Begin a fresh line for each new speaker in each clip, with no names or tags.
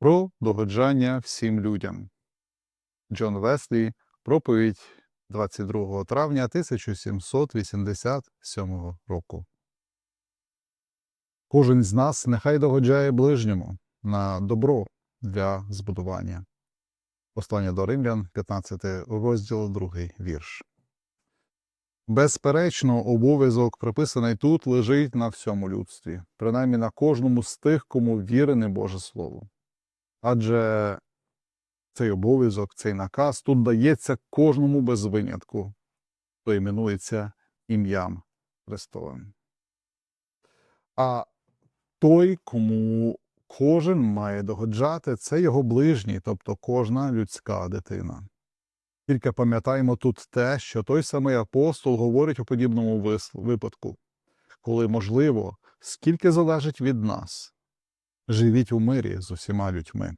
Про догоджання всім людям. Джон Веслі, проповідь 22 травня 1787 року. Кожен з нас нехай догоджає ближньому на добро для збудування. Послання до Римлян, 15 розділ, 2 вірш. Безперечно, обов'язок, приписаний тут, лежить на всьому людстві, принаймні на кожному з тих, кому вірене Боже Слово. Адже цей обов'язок, цей наказ тут дається кожному без винятку, хто іменується ім'ям Христовим. А той, кому кожен має догоджати, це його ближній, тобто кожна людська дитина. Тільки пам'ятаємо тут те, що той самий апостол говорить у подібному випадку, коли можливо, скільки залежить від нас, живіть у мирі з усіма людьми.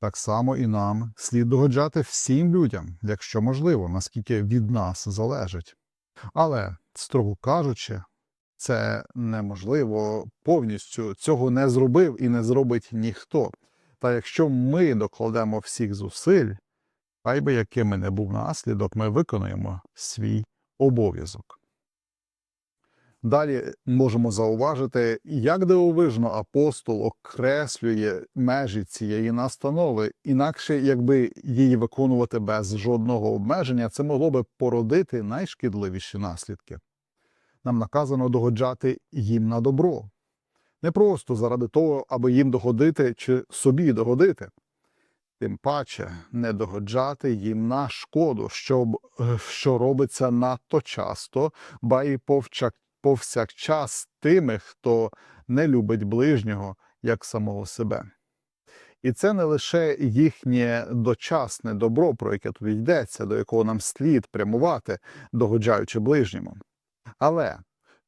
Так само і нам слід догоджати всім людям, якщо можливо, наскільки від нас залежить. Але, строго кажучи, це неможливо повністю цього не зробив і не зробить ніхто. Та якщо ми докладемо всіх зусиль, хай би якими не був наслідок, ми виконуємо свій обов'язок. Далі можемо зауважити, як дивовижно апостол окреслює межі цієї настанови, інакше, якби її виконувати без жодного обмеження, це могло би породити найшкідливіші наслідки. Нам наказано догоджати їм на добро, не просто заради того, аби їм догодити чи собі догодити. Тим паче не догоджати їм на шкоду, щоб, е, що робиться надто часто, ба й повчак- повсякчас тими, хто не любить ближнього як самого себе. І це не лише їхнє дочасне добро, про яке тут йдеться, до якого нам слід прямувати, догоджаючи ближньому. Але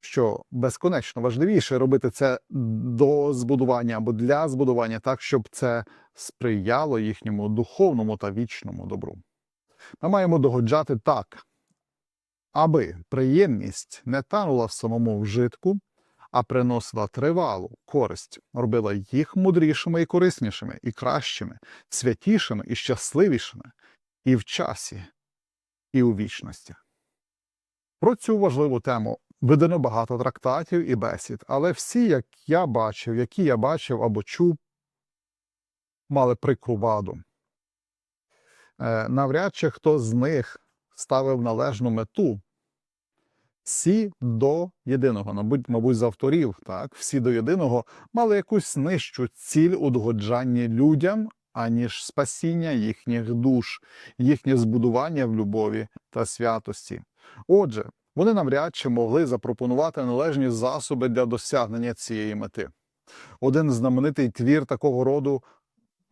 що безконечно важливіше робити це до збудування або для збудування, так щоб це сприяло їхньому духовному та вічному добру. Ми маємо догоджати так, аби приємність не танула в самому вжитку, а приносила тривалу користь, робила їх мудрішими і кориснішими, і кращими, святішими і щасливішими, і в часі, і у вічності. Про цю важливу тему видано багато трактатів і бесід, але всі, як я бачив, які я бачив або чув, мали прикру ваду. Е, навряд чи хто з них ставив належну мету. Всі до єдиного, мабуть, мабуть, з авторів, так, всі до єдиного мали якусь нижчу ціль у догоджанні людям, аніж спасіння їхніх душ, їхнє збудування в любові та святості. Отже, вони навряд чи могли запропонувати належні засоби для досягнення цієї мети. Один знаменитий твір такого роду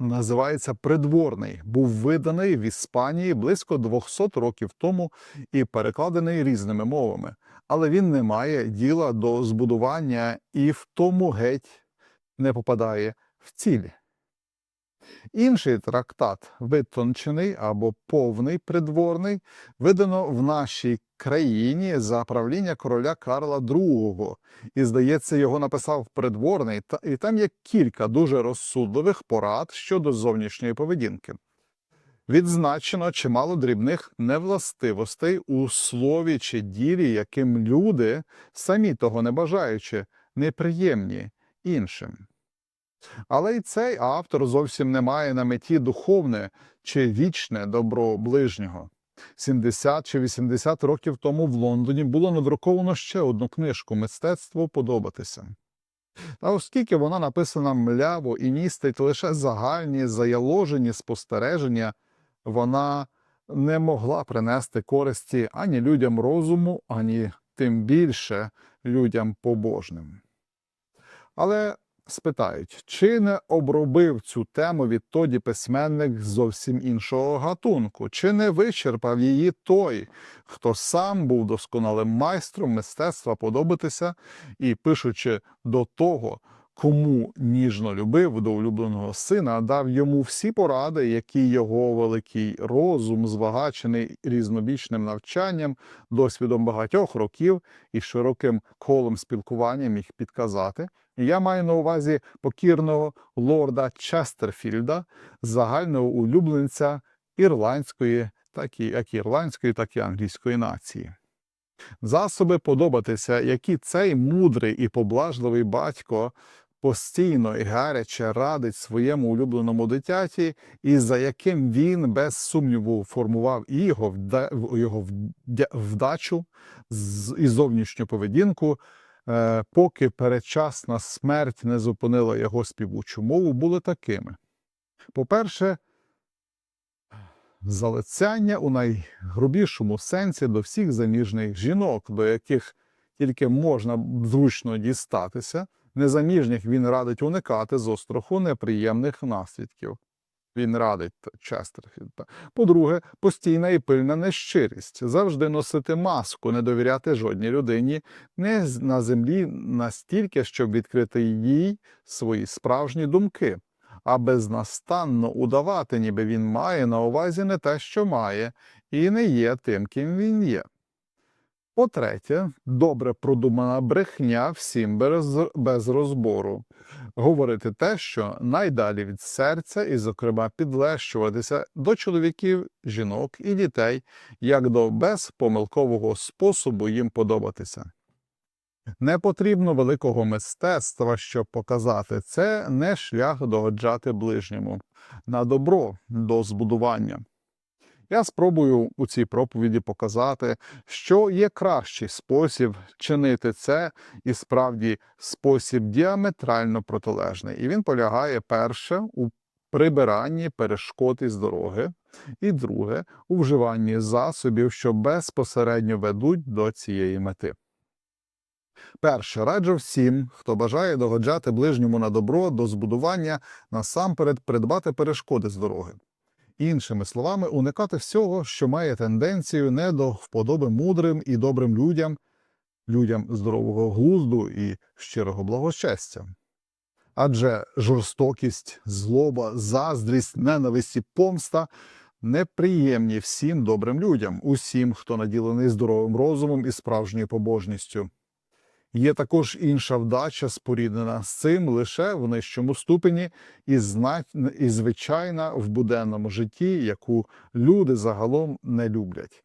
називається Придворний, був виданий в Іспанії близько 200 років тому і перекладений різними мовами, але він не має діла до збудування і в тому геть не попадає в ціль. Інший трактат, витончений або повний придворний, видано в нашій країні за правління короля Карла II. І, здається, його написав придворний, і там є кілька дуже розсудливих порад щодо зовнішньої поведінки. Відзначено чимало дрібних невластивостей у слові чи ділі, яким люди, самі того не бажаючи, неприємні іншим. Але й цей автор зовсім не має на меті духовне чи вічне добро ближнього. 70 чи 80 років тому в Лондоні було надруковано ще одну книжку Мистецтво подобатися. Та оскільки вона написана мляво і містить лише загальні заяложені спостереження, вона не могла принести користі ані людям розуму, ані тим більше людям побожним. Але спитають, чи не обробив цю тему відтоді письменник зовсім іншого гатунку, чи не вичерпав її той, хто сам був досконалим майстром мистецтва подобатися і, пишучи до того, кому ніжно любив до улюбленого сина, дав йому всі поради, які його великий розум, збагачений різнобічним навчанням, досвідом багатьох років і широким колом спілкування міг підказати, І я маю на увазі покірного лорда Честерфілда, загального улюбленця ірландської, так і як ірландської, так і англійської нації. Засоби подобатися, які цей мудрий і поблажливий батько постійно і гаряче радить своєму улюбленому дитяті, і за яким він без сумніву формував його, його вдачу і зовнішню поведінку, е, поки передчасна смерть не зупинила його співучу мову, були такими. По-перше, залицяння у найгрубішому сенсі до всіх заміжних жінок, до яких тільки можна зручно дістатися. Незаміжніх він радить уникати з остроху неприємних наслідків. Він радить Честерфілд. По-друге, постійна і пильна нещирість, завжди носити маску, не довіряти жодній людині, не на землі настільки, щоб відкрити їй свої справжні думки, а безнастанно удавати, ніби він має на увазі не те, що має, і не є тим, ким він є. По-третє, добре продумана брехня всім без, розбору. Говорити те, що найдалі від серця, і, зокрема, підлещуватися до чоловіків, жінок і дітей, як до безпомилкового способу їм подобатися. Не потрібно великого мистецтва, щоб показати це не шлях догоджати ближньому, на добро до збудування. Я спробую у цій проповіді показати, що є кращий спосіб чинити це, і справді спосіб діаметрально протилежний. І він полягає перше у прибиранні перешкод із дороги, і друге у вживанні засобів, що безпосередньо ведуть до цієї мети. Перше, раджу всім, хто бажає догоджати ближньому на добро до збудування, насамперед придбати перешкоди з дороги. Іншими словами, уникати всього, що має тенденцію не до вподоби мудрим і добрим людям, людям здорового глузду і щирого благочестя. Адже жорстокість, злоба, заздрість, ненависть і помста неприємні всім добрим людям, усім, хто наділений здоровим розумом і справжньою побожністю. Є також інша вдача, споріднена з цим лише в нижчому ступені і, і звичайна в буденному житті, яку люди загалом не люблять.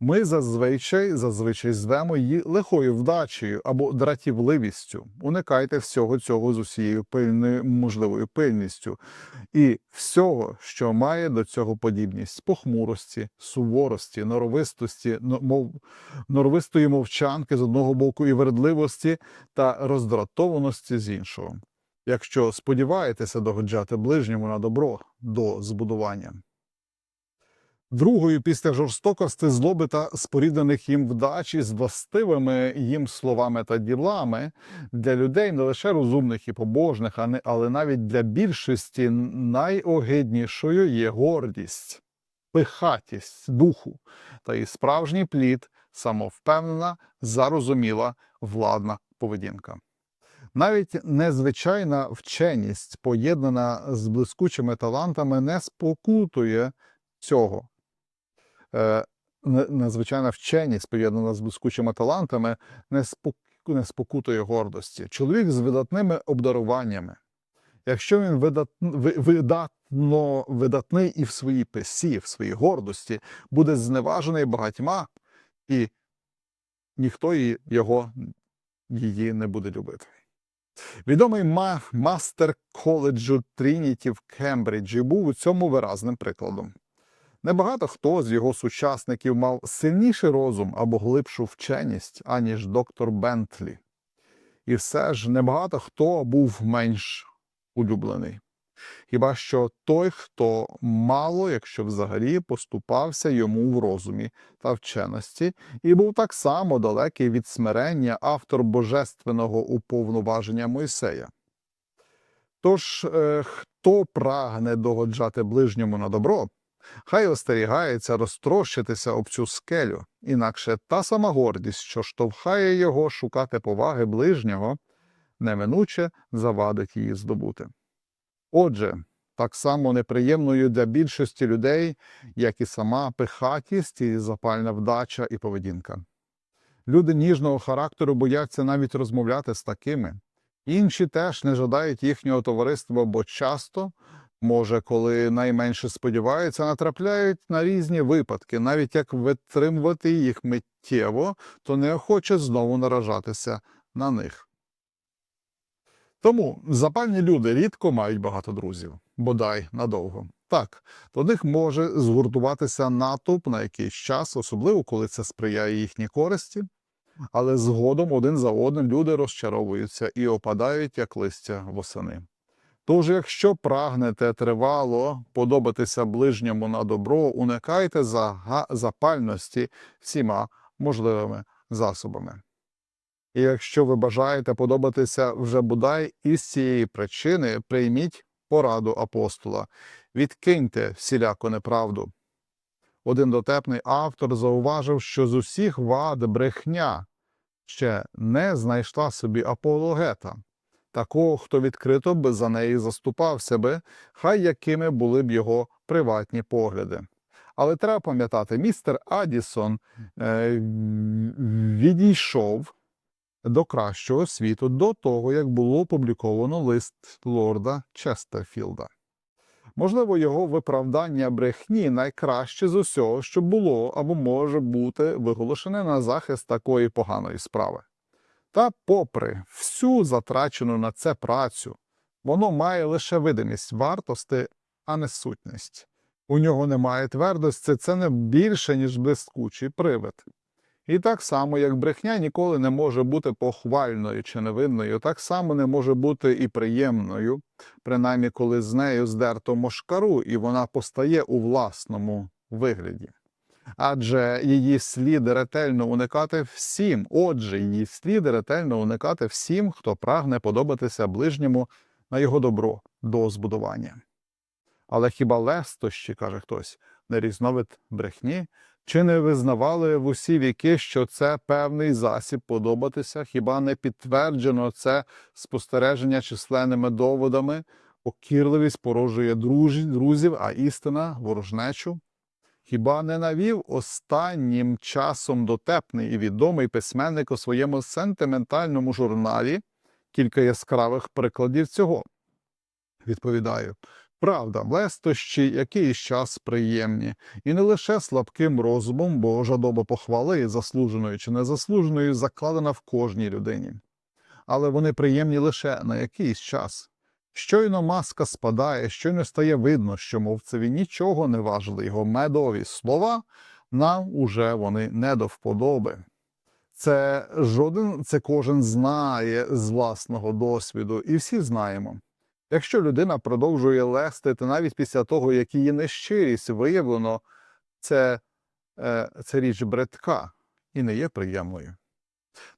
Ми зазвичай зазвичай звемо її лихою вдачею або дратівливістю. Уникайте всього цього з усією пильною можливою пильністю і всього, що має до цього подібність похмурості, суворості, норовистості, но- мов, норовистої мовчанки з одного боку і вередливості та роздратованості з іншого. Якщо сподіваєтеся догоджати ближньому на добро до збудування. Другою після жорстокості злоби та споріднених їм вдачі з властивими їм словами та ділами для людей не лише розумних і побожних, але навіть для більшості найогиднішою є гордість, пихатість духу та і справжній плід, самовпевнена, зарозуміла владна поведінка. Навіть незвичайна вченість, поєднана з блискучими талантами, не спокутує цього. Е, Незвичайна вченість, поєднана з блискучими талантами, не, спок... не спокутує гордості. Чоловік з видатними обдаруваннями. Якщо він видат... видатно видатний і в своїй писі, в своїй гордості, буде зневажений багатьма, і ніхто його її не буде любити. Відомий ма- мастер коледжу Трініті в Кембриджі був у цьому виразним прикладом. Небагато хто з його сучасників мав сильніший розум або глибшу вченість, аніж доктор Бентлі. І все ж небагато хто був менш улюблений. Хіба що той, хто мало, якщо взагалі, поступався йому в розумі та вченості, і був так само далекий від смирення автор божественного уповноваження Мойсея. Тож, е, хто прагне догоджати ближньому на добро, хай остерігається розтрощитися об цю скелю, інакше та сама гордість, що штовхає його шукати поваги ближнього, неминуче завадить її здобути. Отже, так само неприємною для більшості людей, як і сама пихатість і запальна вдача і поведінка. Люди ніжного характеру бояться навіть розмовляти з такими, Інші теж не жадають їхнього товариства, бо часто, може, коли найменше сподіваються, натрапляють на різні випадки, навіть як витримувати їх миттєво, то неохоче знову наражатися на них. Тому запальні люди рідко мають багато друзів, бодай надовго. Так, до них може згуртуватися натовп на якийсь час, особливо коли це сприяє їхній користі, але згодом один за одним люди розчаровуються і опадають, як листя восени. Тож, якщо прагнете тривало подобатися ближньому на добро, уникайте запальності всіма можливими засобами. І якщо ви бажаєте подобатися вже бодай із цієї причини, прийміть пораду апостола, відкиньте всіляку неправду. Один дотепний автор зауважив, що з усіх вад брехня ще не знайшла собі апологета, такого, хто відкрито би за неї заступався би, хай якими були б його приватні погляди. Але треба пам'ятати, містер Адісон е, відійшов до кращого світу до того, як було опубліковано лист лорда Честерфілда. Можливо, його виправдання брехні найкраще з усього, що було або може бути виголошене на захист такої поганої справи. Та, попри всю затрачену на це працю, воно має лише видимість вартості, а не сутність. У нього немає твердості, це не більше, ніж блискучий привид. І так само, як брехня ніколи не може бути похвальною чи невинною, так само не може бути і приємною, принаймні коли з нею здерто мошкару, і вона постає у власному вигляді. Адже її слід ретельно уникати всім, отже, її слід ретельно уникати всім, хто прагне подобатися ближньому на його добро до збудування. Але хіба лестощі, каже хтось, не різновид брехні? Чи не визнавали в усі віки, що це певний засіб подобатися? Хіба не підтверджено це спостереження численними доводами? Покірливість порожує друзів, а істина ворожнечу? Хіба не навів останнім часом дотепний і відомий письменник у своєму сентиментальному журналі кілька яскравих прикладів цього? Відповідаю. Правда, лестощі якийсь час приємні, і не лише слабким розумом, бо жадоба похвали, заслуженою чи незаслуженою, закладена в кожній людині. Але вони приємні лише на якийсь час. Щойно маска спадає, щойно стає видно, що мовцеві нічого не важили його медові слова, нам уже вони не до вподоби. Це жоден, це кожен знає з власного досвіду, і всі знаємо. Якщо людина продовжує лестити навіть після того, як її нещирість виявлено, це, е, це річ бредка і не є приємною.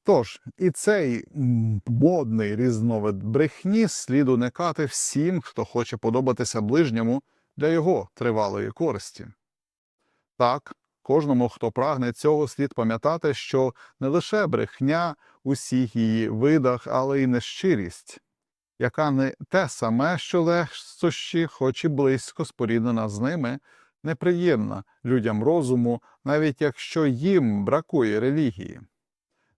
Тож, і цей модний різновид брехні слід уникати всім, хто хоче подобатися ближньому для його тривалої користі. Так, кожному, хто прагне цього, слід пам'ятати, що не лише брехня у всіх її видах, але й нещирість яка не те саме, що легкощі, хоч і близько споріднена з ними, неприємна людям розуму, навіть якщо їм бракує релігії.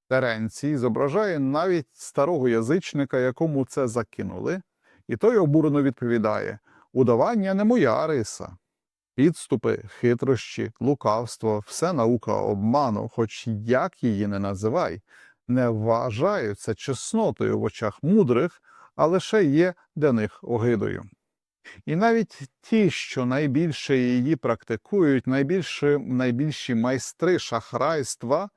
Теренцій зображає навіть старого язичника, якому це закинули, і той обурено відповідає удавання не моя риса. Підступи, хитрощі, лукавство, все наука обману, хоч як її не називай, не вважаються чеснотою в очах мудрих, а лише є для них огидою. І навіть ті, що найбільше її практикують, найбільше, найбільші майстри шахрайства,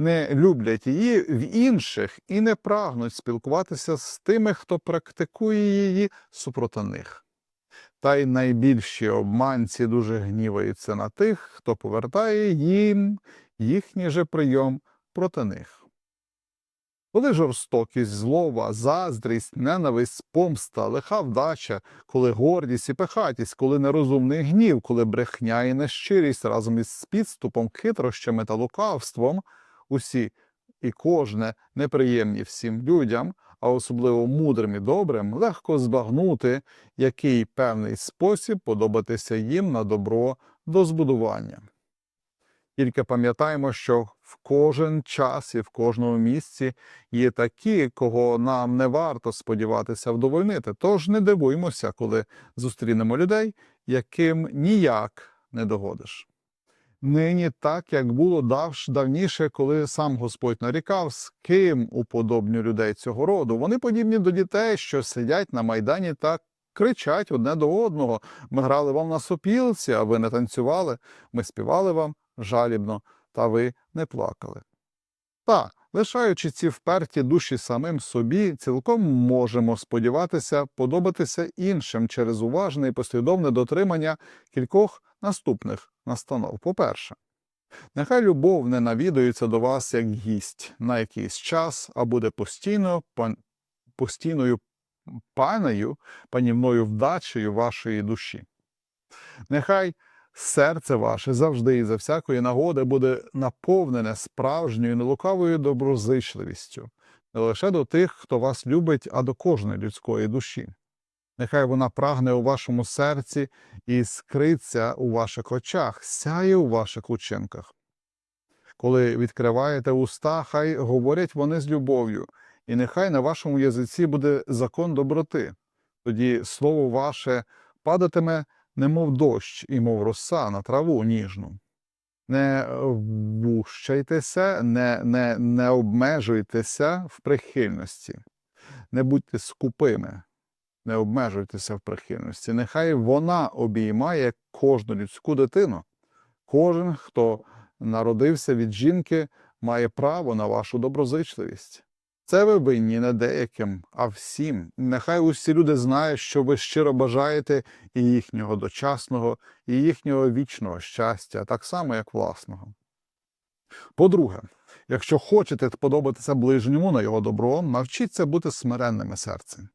не люблять її в інших і не прагнуть спілкуватися з тими, хто практикує її супроти них. Та й найбільші обманці дуже гніваються на тих, хто повертає їм їхній же прийом проти них. Коли жорстокість, злоба, заздрість, ненависть, помста, лиха вдача, коли гордість і пихатість, коли нерозумний гнів, коли брехня і нещирість разом із підступом, хитрощами та лукавством, усі і кожне неприємні всім людям, а особливо мудрим і добрим, легко збагнути, який певний спосіб подобатися їм на добро до збудування. Тільки пам'ятаємо, що в кожен час і в кожному місці є такі, кого нам не варто сподіватися вдовольнити. Тож не дивуймося, коли зустрінемо людей, яким ніяк не догодиш. Нині так, як було давніше, коли сам Господь нарікав, з ким уподобню людей цього роду. Вони подібні до дітей, що сидять на майдані та кричать одне до одного. Ми грали вам на сопілці, а ви не танцювали. Ми співали вам жалібно, та ви не плакали. Та, лишаючи ці вперті душі самим собі, цілком можемо сподіватися подобатися іншим через уважне і послідовне дотримання кількох наступних настанов. По-перше, нехай любов не навідується до вас як гість на якийсь час, а буде постійно, пан, постійною панею, панівною вдачею вашої душі. Нехай серце ваше завжди і за всякої нагоди буде наповнене справжньою нелукавою доброзичливістю, не лише до тих, хто вас любить, а до кожної людської душі. Нехай вона прагне у вашому серці і скриться у ваших очах, сяє у ваших учинках. Коли відкриваєте уста, хай говорять вони з любов'ю, і нехай на вашому язиці буде закон доброти. Тоді слово ваше падатиме, немов дощ, і мов роса на траву ніжну. Не вущайтеся, не, не, не обмежуйтеся в прихильності, не будьте скупими, не обмежуйтеся в прихильності. Нехай вона обіймає кожну людську дитину. Кожен, хто народився від жінки, має право на вашу доброзичливість. Це ви винні не деяким, а всім. Нехай усі люди знають, що ви щиро бажаєте і їхнього дочасного, і їхнього вічного щастя, так само, як власного. По-друге, якщо хочете подобатися ближньому на його добро, навчіться бути смиренними серцем.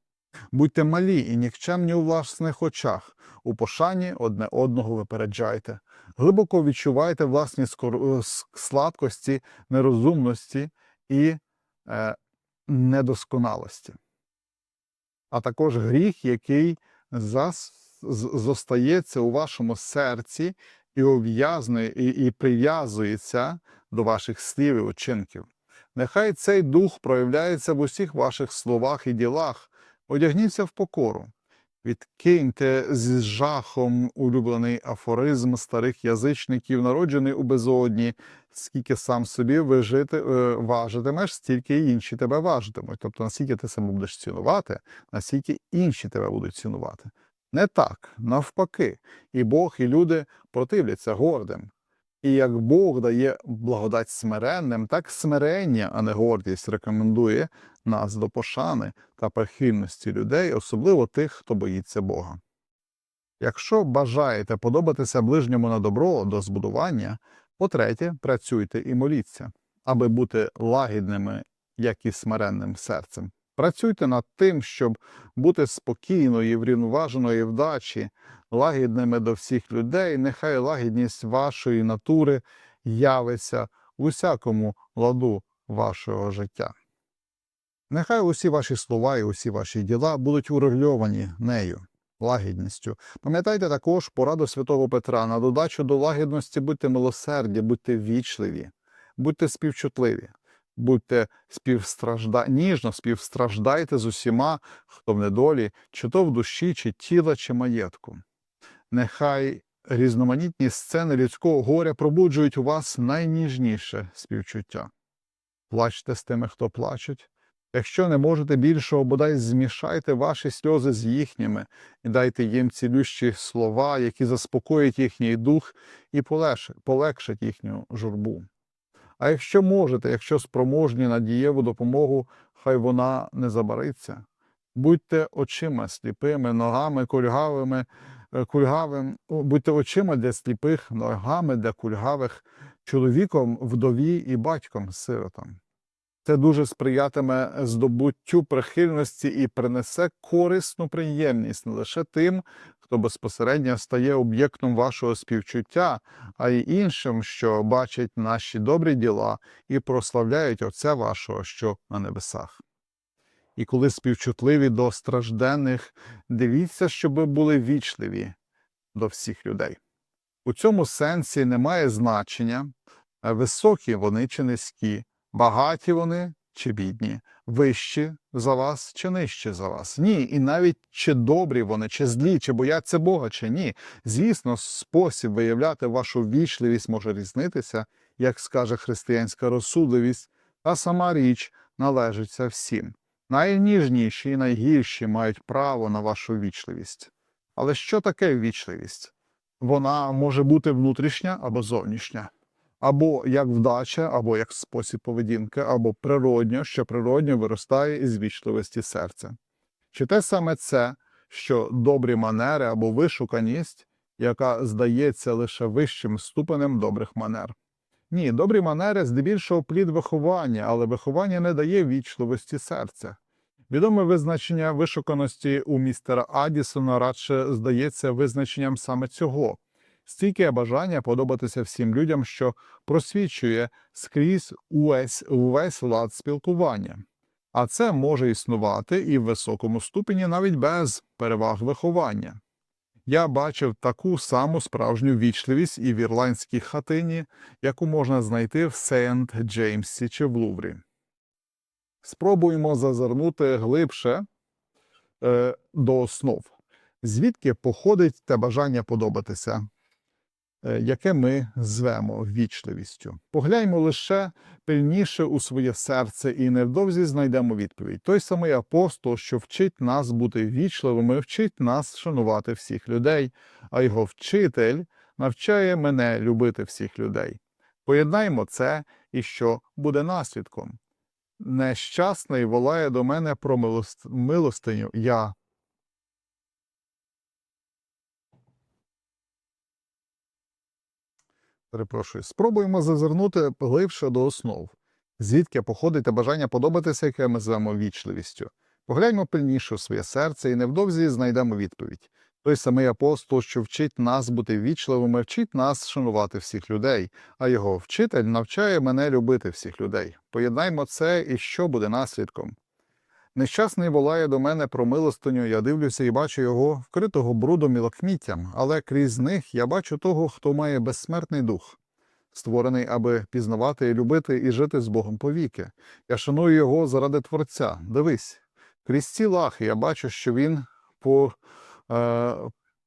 Будьте малі і нікчемні у власних очах, у пошані одне одного випереджайте, глибоко відчувайте власні скор... с- слабкості, нерозумності і е, недосконалості, а також гріх, який зас... зостається у вашому серці і ув'язнує і, і прив'язується до ваших слів і учинків. Нехай цей дух проявляється в усіх ваших словах і ділах. Одягніться в покору. Відкиньте з жахом улюблений афоризм старих язичників, народжений у безодні, скільки сам собі ви жити, е, важитимеш, стільки і інші тебе важитимуть. Тобто, наскільки ти себе будеш цінувати, настільки інші тебе будуть цінувати. Не так, навпаки, і Бог, і люди противляться гордим. І як Бог дає благодать смиренним, так смирення, а не гордість, рекомендує нас до пошани та прихильності людей, особливо тих, хто боїться Бога. Якщо бажаєте подобатися ближньому на добро до збудування, по-третє, працюйте і моліться, аби бути лагідними, як і смиренним серцем. Працюйте над тим, щоб бути спокійною і врівноваженої вдачі, лагідними до всіх людей, нехай лагідність вашої натури явиться в усякому ладу вашого життя. Нехай усі ваші слова і усі ваші діла будуть урегульовані нею, лагідністю. Пам'ятайте також пораду святого Петра на додачу до лагідності будьте милосерді, будьте вічливі, будьте співчутливі, будьте співстражда... ніжно співстраждайте з усіма, хто в недолі, чи то в душі, чи тіла, чи маєтку. Нехай різноманітні сцени людського горя пробуджують у вас найніжніше співчуття. Плачте з тими, хто плачуть. Якщо не можете більшого, бодай змішайте ваші сльози з їхніми і дайте їм цілющі слова, які заспокоять їхній дух і полегшать їхню журбу. А якщо можете, якщо спроможні на дієву допомогу, хай вона не забариться. Будьте очима сліпими, ногами кульгавими, е, кульгавим, будьте очима для сліпих, ногами для кульгавих, чоловіком, вдові і батьком сиротам. Це дуже сприятиме здобуттю прихильності і принесе корисну приємність не лише тим, хто безпосередньо стає об'єктом вашого співчуття, а й іншим, що бачать наші добрі діла і прославляють Отця вашого, що на небесах. І коли співчутливі до стражденних, дивіться, щоб були вічливі до всіх людей. У цьому сенсі немає значення, Е, Високі вони чи низькі, багаті вони чи бідні, вищі за вас чи нижчі за вас. Ні, і навіть чи добрі вони, чи злі, чи бояться Бога, чи ні. Звісно, спосіб виявляти вашу вічливість може різнитися, як скаже християнська розсудливість, та сама річ належиться всім. Найніжніші і найгірші мають право на вашу вічливість. Але що таке вічливість? Вона може бути внутрішня або зовнішня, або як вдача, або як спосіб поведінки, або природньо, що природньо виростає із вічливості серця. Чи те саме це, що добрі манери або вишуканість, яка здається лише вищим ступенем добрих манер? Ні, добрі манери здебільшого плід виховання, але виховання не дає вічливості серця. Відоме визначення вишуканості у містера Адісона радше здається визначенням саме цього стійке бажання подобатися всім людям, що просвічує скрізь увесь, увесь лад спілкування. А це може існувати і в високому ступені навіть без переваг виховання. Я бачив таку саму справжню вічливість і в ірландській хатині, яку можна знайти в Сент Джеймсі чи в Луврі. Спробуємо зазирнути глибше е, до основ, звідки походить те бажання подобатися, яке ми звемо вічливістю. Погляньмо лише пильніше у своє серце і невдовзі знайдемо відповідь. Той самий апостол, що вчить нас бути вічливими, вчить нас шанувати всіх людей, а його вчитель навчає мене любити всіх людей. Поєднаймо це і що буде наслідком. Нещасний волає до мене про милост... милостиню. Я. Перепрошую. Спробуємо зазирнути глибше до основ. Звідки походить бажання подобатися, яке ми звемо вічливістю. Погляньмо пильніше у своє серце і невдовзі знайдемо відповідь. Той самий апостол, що вчить нас бути вічливими, вчить нас шанувати всіх людей, а його вчитель навчає мене любити всіх людей. Поєднаймо це і що буде наслідком. Нещасний волає до мене про милостиню, я дивлюся і бачу його вкритого брудом і лакміттям, але крізь них я бачу того, хто має безсмертний дух, створений, аби пізнавати любити і жити з Богом повіки. Я шаную його заради Творця. Дивись, крізь ці лахи я бачу, що він по е,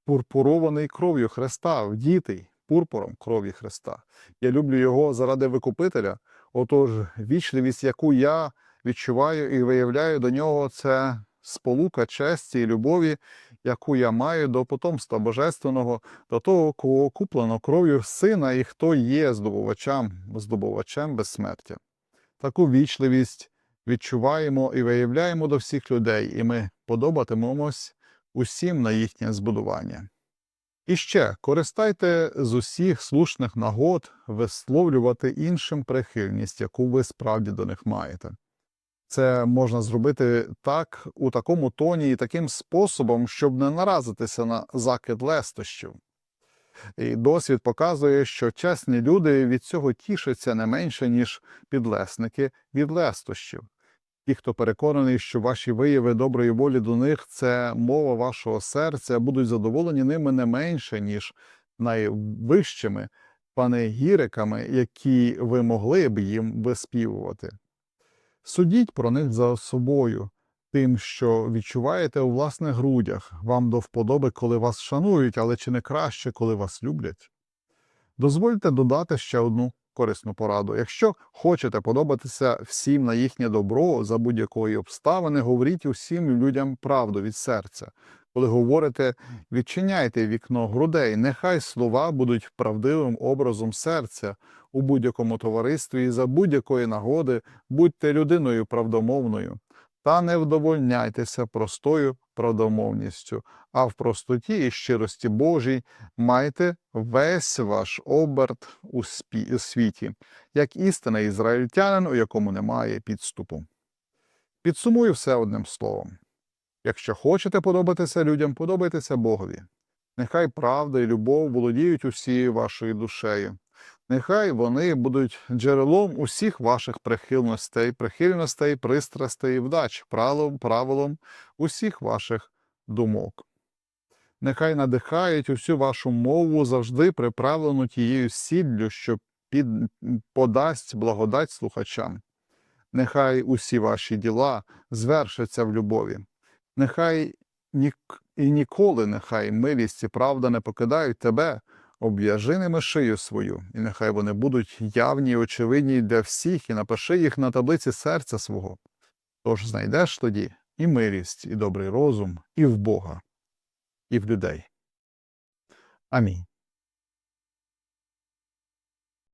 пурпурований кров'ю Христа, вдітий пурпуром крові Христа. Я люблю його заради Викупителя. Отож, вічливість, яку я відчуваю і виявляю до нього, це сполука честі і любові, яку я маю до потомства божественного, до того, кого куплено кров'ю сина, і хто є здобувачем, здобувачем безсмертя. Таку вічливість відчуваємо і виявляємо до всіх людей, і ми подобатимемось усім на їхнє збудування. І ще користайте з усіх слушних нагод висловлювати іншим прихильність, яку ви справді до них маєте. Це можна зробити так, у такому тоні і таким способом, щоб не наразитися на закид лестощів. І досвід показує, що чесні люди від цього тішаться не менше, ніж підлесники від лестощів. Ті, хто переконаний, що ваші вияви доброї волі до них це мова вашого серця, будуть задоволені ними не менше, ніж найвищими панегіриками, які ви могли б їм виспівувати. Судіть про них за собою, тим, що відчуваєте у власних грудях, вам до вподоби, коли вас шанують, але чи не краще, коли вас люблять. Дозвольте додати ще одну корисну пораду. Якщо хочете подобатися всім на їхнє добро за будь-якої обставини, говоріть усім людям правду від серця. Коли говорите, відчиняйте вікно грудей, нехай слова будуть правдивим образом серця у будь-якому товаристві і за будь-якої нагоди будьте людиною правдомовною. Та не вдовольняйтеся простою правдомовністю, а в простоті і щирості Божій майте весь ваш оберт у світі, як істинний ізраїльтянин, у якому немає підступу. Підсумую все одним словом. Якщо хочете подобатися людям, подобайтеся Богові. Нехай правда і любов володіють усією вашою душею. Нехай вони будуть джерелом усіх ваших прихильностей, прихильностей, пристрастей і вдач, правилом, правилом усіх ваших думок. Нехай надихають усю вашу мову завжди приправлену тією сіллю, що під, подасть благодать слухачам. Нехай усі ваші діла звершаться в любові. Нехай нік... і ніколи нехай милість і правда не покидають тебе, обв'яжи ними шию свою, і нехай вони будуть явні і очевидні для всіх, і напиши їх на таблиці серця свого. Тож знайдеш тоді і милість, і добрий розум, і в Бога, і в людей. Амінь.